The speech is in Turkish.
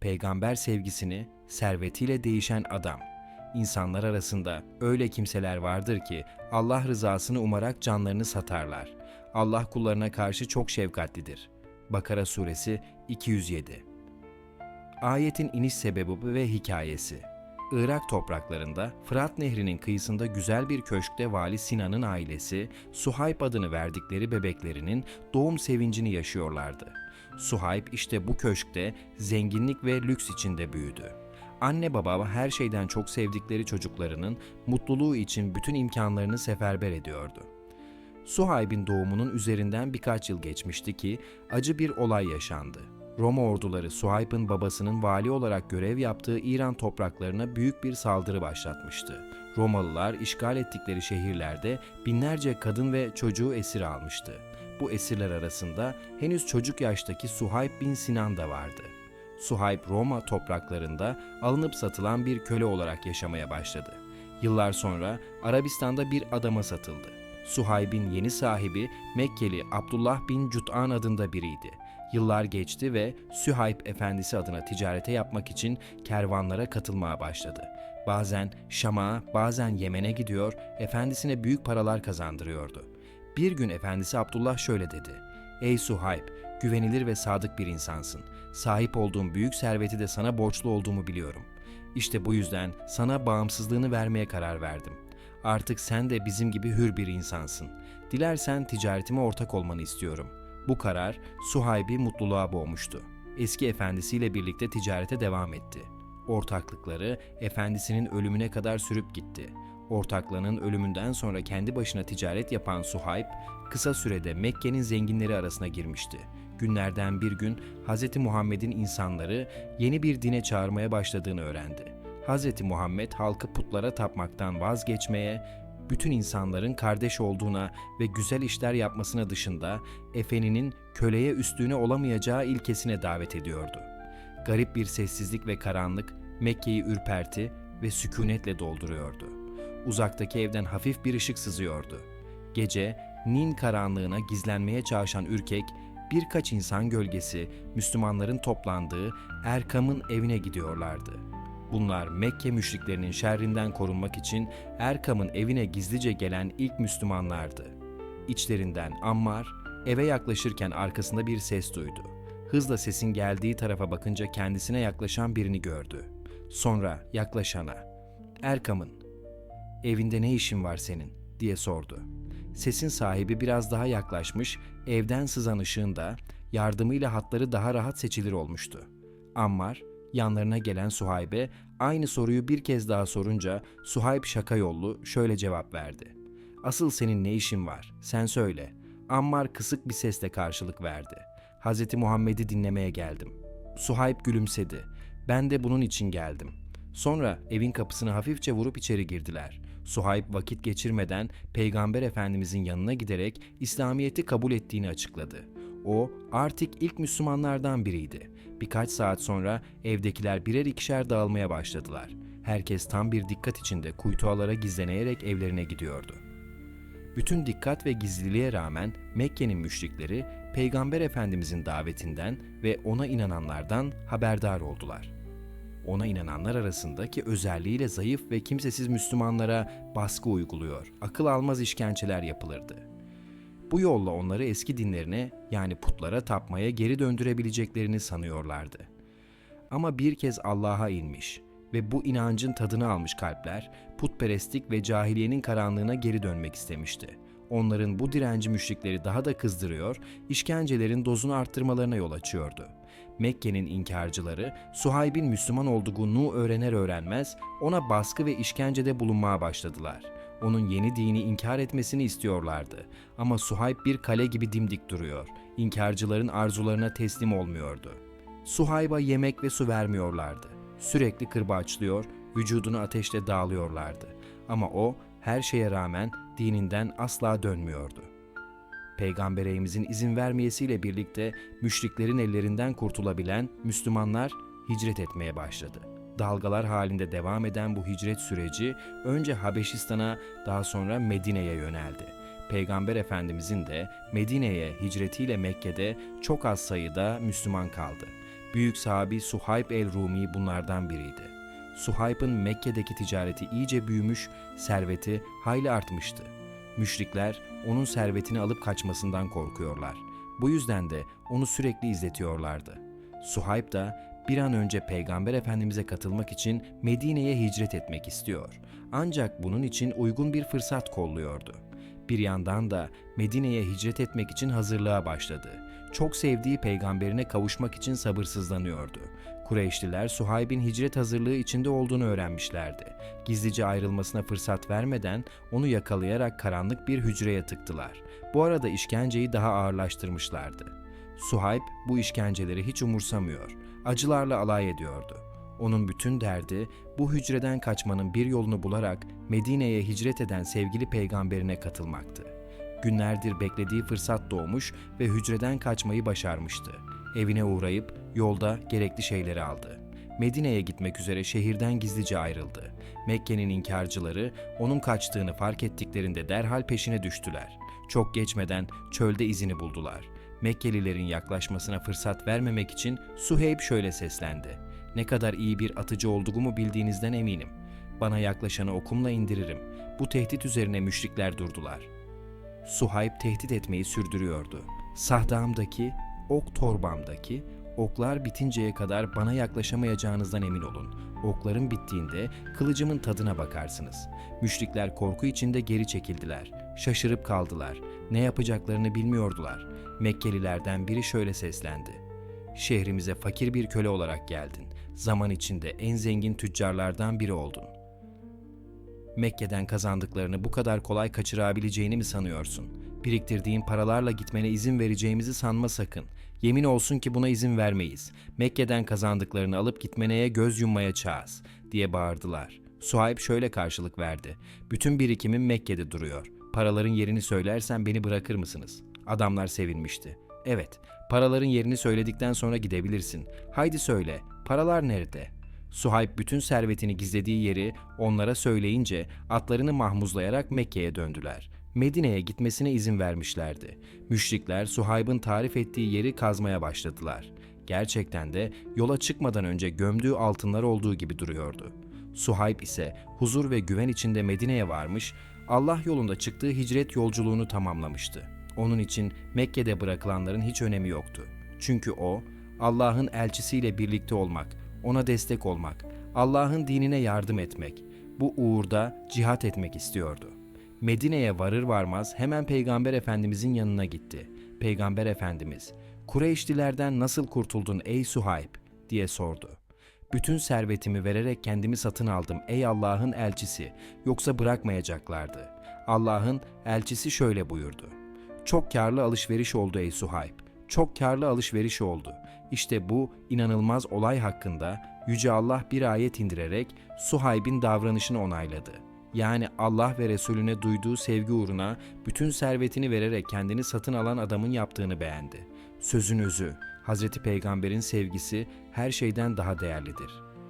peygamber sevgisini servetiyle değişen adam. İnsanlar arasında öyle kimseler vardır ki Allah rızasını umarak canlarını satarlar. Allah kullarına karşı çok şefkatlidir. Bakara suresi 207 Ayetin iniş sebebi ve hikayesi Irak topraklarında Fırat Nehri'nin kıyısında güzel bir köşkte Vali Sinan'ın ailesi Suhayb adını verdikleri bebeklerinin doğum sevincini yaşıyorlardı. Suhayb işte bu köşkte zenginlik ve lüks içinde büyüdü. Anne baba her şeyden çok sevdikleri çocuklarının mutluluğu için bütün imkanlarını seferber ediyordu. Suhayb'in doğumunun üzerinden birkaç yıl geçmişti ki acı bir olay yaşandı. Roma orduları Suhayb'ın babasının vali olarak görev yaptığı İran topraklarına büyük bir saldırı başlatmıştı. Romalılar işgal ettikleri şehirlerde binlerce kadın ve çocuğu esir almıştı. Bu esirler arasında henüz çocuk yaştaki Suhayb bin Sinan da vardı. Suhayb Roma topraklarında alınıp satılan bir köle olarak yaşamaya başladı. Yıllar sonra Arabistan'da bir adama satıldı. Suhayb'in yeni sahibi Mekkeli Abdullah bin Cut'an adında biriydi. Yıllar geçti ve Sühayb Efendisi adına ticarete yapmak için kervanlara katılmaya başladı. Bazen Şam'a, bazen Yemen'e gidiyor, efendisine büyük paralar kazandırıyordu. Bir gün efendisi Abdullah şöyle dedi. Ey Suhayb, güvenilir ve sadık bir insansın. Sahip olduğum büyük serveti de sana borçlu olduğumu biliyorum. İşte bu yüzden sana bağımsızlığını vermeye karar verdim. Artık sen de bizim gibi hür bir insansın. Dilersen ticaretime ortak olmanı istiyorum. Bu karar Suhayb'i mutluluğa boğmuştu. Eski efendisiyle birlikte ticarete devam etti. Ortaklıkları efendisinin ölümüne kadar sürüp gitti. Ortaklığının ölümünden sonra kendi başına ticaret yapan Suhayb, kısa sürede Mekke'nin zenginleri arasına girmişti. Günlerden bir gün Hz. Muhammed'in insanları yeni bir dine çağırmaya başladığını öğrendi. Hz. Muhammed halkı putlara tapmaktan vazgeçmeye, bütün insanların kardeş olduğuna ve güzel işler yapmasına dışında efeninin köleye üstüne olamayacağı ilkesine davet ediyordu. Garip bir sessizlik ve karanlık Mekke'yi ürperti ve sükunetle dolduruyordu. Uzaktaki evden hafif bir ışık sızıyordu. Gece Nin karanlığına gizlenmeye çalışan ürkek birkaç insan gölgesi Müslümanların toplandığı Erkam'ın evine gidiyorlardı. Bunlar Mekke müşriklerinin şerrinden korunmak için Erkam'ın evine gizlice gelen ilk Müslümanlardı. İçlerinden Ammar eve yaklaşırken arkasında bir ses duydu. Hızla sesin geldiği tarafa bakınca kendisine yaklaşan birini gördü. Sonra yaklaşana Erkam'ın "Evinde ne işin var senin?" diye sordu. Sesin sahibi biraz daha yaklaşmış, evden sızan ışığında yardımıyla hatları daha rahat seçilir olmuştu. Ammar yanlarına gelen Suhayb'e aynı soruyu bir kez daha sorunca Suhayb şaka yollu şöyle cevap verdi. Asıl senin ne işin var? Sen söyle. Ammar kısık bir sesle karşılık verdi. Hz. Muhammed'i dinlemeye geldim. Suhayb gülümsedi. Ben de bunun için geldim. Sonra evin kapısını hafifçe vurup içeri girdiler. Suhayb vakit geçirmeden Peygamber Efendimizin yanına giderek İslamiyet'i kabul ettiğini açıkladı. O artık ilk Müslümanlardan biriydi. Birkaç saat sonra evdekiler birer ikişer dağılmaya başladılar. Herkes tam bir dikkat içinde kuytualara gizleneyerek evlerine gidiyordu. Bütün dikkat ve gizliliğe rağmen Mekke'nin müşrikleri Peygamber Efendimizin davetinden ve ona inananlardan haberdar oldular. Ona inananlar arasındaki özelliğiyle zayıf ve kimsesiz Müslümanlara baskı uyguluyor, akıl almaz işkenceler yapılırdı. Bu yolla onları eski dinlerine yani putlara tapmaya geri döndürebileceklerini sanıyorlardı. Ama bir kez Allah'a inmiş ve bu inancın tadını almış kalpler putperestlik ve cahiliyenin karanlığına geri dönmek istemişti. Onların bu direnci müşrikleri daha da kızdırıyor, işkencelerin dozunu arttırmalarına yol açıyordu. Mekke'nin inkarcıları Suhayb'in Müslüman olduğunu öğrener öğrenmez ona baskı ve işkencede bulunmaya başladılar. Onun yeni dini inkar etmesini istiyorlardı. Ama Suhayb bir kale gibi dimdik duruyor. İnkarcıların arzularına teslim olmuyordu. Suhayb'a yemek ve su vermiyorlardı. Sürekli kırbaçlıyor, vücudunu ateşle dağılıyorlardı. Ama o her şeye rağmen dininden asla dönmüyordu. Peygamberimizin izin vermeyesiyle birlikte müşriklerin ellerinden kurtulabilen Müslümanlar hicret etmeye başladı. Dalgalar halinde devam eden bu hicret süreci önce Habeşistan'a daha sonra Medine'ye yöneldi. Peygamber Efendimizin de Medine'ye hicretiyle Mekke'de çok az sayıda Müslüman kaldı. Büyük sahabi Suhayb el-Rumi bunlardan biriydi. Suhayb'ın Mekke'deki ticareti iyice büyümüş, serveti hayli artmıştı. Müşrikler onun servetini alıp kaçmasından korkuyorlar. Bu yüzden de onu sürekli izletiyorlardı. Suhayb da bir an önce Peygamber Efendimiz'e katılmak için Medine'ye hicret etmek istiyor. Ancak bunun için uygun bir fırsat kolluyordu. Bir yandan da Medine'ye hicret etmek için hazırlığa başladı. Çok sevdiği peygamberine kavuşmak için sabırsızlanıyordu. Kureyşliler Suhayb'in hicret hazırlığı içinde olduğunu öğrenmişlerdi. Gizlice ayrılmasına fırsat vermeden onu yakalayarak karanlık bir hücreye tıktılar. Bu arada işkenceyi daha ağırlaştırmışlardı. Suhayb bu işkenceleri hiç umursamıyor, acılarla alay ediyordu. Onun bütün derdi bu hücreden kaçmanın bir yolunu bularak Medine'ye hicret eden sevgili peygamberine katılmaktı. Günlerdir beklediği fırsat doğmuş ve hücreden kaçmayı başarmıştı. Evine uğrayıp yolda gerekli şeyleri aldı. Medine'ye gitmek üzere şehirden gizlice ayrıldı. Mekke'nin inkarcıları onun kaçtığını fark ettiklerinde derhal peşine düştüler. Çok geçmeden çölde izini buldular. Mekkelilerin yaklaşmasına fırsat vermemek için Suheyb şöyle seslendi. Ne kadar iyi bir atıcı olduğumu bildiğinizden eminim. Bana yaklaşanı okumla indiririm. Bu tehdit üzerine müşrikler durdular. Suhayb tehdit etmeyi sürdürüyordu. Sahdamdaki, ok torbamdaki, oklar bitinceye kadar bana yaklaşamayacağınızdan emin olun. Okların bittiğinde kılıcımın tadına bakarsınız. Müşrikler korku içinde geri çekildiler. Şaşırıp kaldılar. Ne yapacaklarını bilmiyordular. Mekkelilerden biri şöyle seslendi. Şehrimize fakir bir köle olarak geldin. Zaman içinde en zengin tüccarlardan biri oldun. Mekke'den kazandıklarını bu kadar kolay kaçırabileceğini mi sanıyorsun? Biriktirdiğin paralarla gitmene izin vereceğimizi sanma sakın. Yemin olsun ki buna izin vermeyiz. Mekke'den kazandıklarını alıp gitmeneye göz yummaya çağız, diye bağırdılar. Suhayb şöyle karşılık verdi. Bütün birikimim Mekke'de duruyor. Paraların yerini söylersen beni bırakır mısınız? Adamlar sevinmişti. Evet, paraların yerini söyledikten sonra gidebilirsin. Haydi söyle, paralar nerede?'' Suhayb bütün servetini gizlediği yeri onlara söyleyince atlarını mahmuzlayarak Mekke'ye döndüler. Medine'ye gitmesine izin vermişlerdi. Müşrikler Suhayb'ın tarif ettiği yeri kazmaya başladılar. Gerçekten de yola çıkmadan önce gömdüğü altınlar olduğu gibi duruyordu. Suhayb ise huzur ve güven içinde Medine'ye varmış, Allah yolunda çıktığı hicret yolculuğunu tamamlamıştı. Onun için Mekke'de bırakılanların hiç önemi yoktu. Çünkü o, Allah'ın elçisiyle birlikte olmak, ona destek olmak, Allah'ın dinine yardım etmek, bu uğurda cihat etmek istiyordu. Medine'ye varır varmaz hemen Peygamber Efendimizin yanına gitti. Peygamber Efendimiz, Kureyşlilerden nasıl kurtuldun ey Suhayb diye sordu. Bütün servetimi vererek kendimi satın aldım ey Allah'ın elçisi, yoksa bırakmayacaklardı. Allah'ın elçisi şöyle buyurdu. Çok karlı alışveriş oldu ey Suhayb. Çok karlı alışveriş oldu. İşte bu inanılmaz olay hakkında Yüce Allah bir ayet indirerek Suhayb'in davranışını onayladı. Yani Allah ve Resulüne duyduğu sevgi uğruna bütün servetini vererek kendini satın alan adamın yaptığını beğendi. Sözün özü, Hazreti Peygamber'in sevgisi her şeyden daha değerlidir.''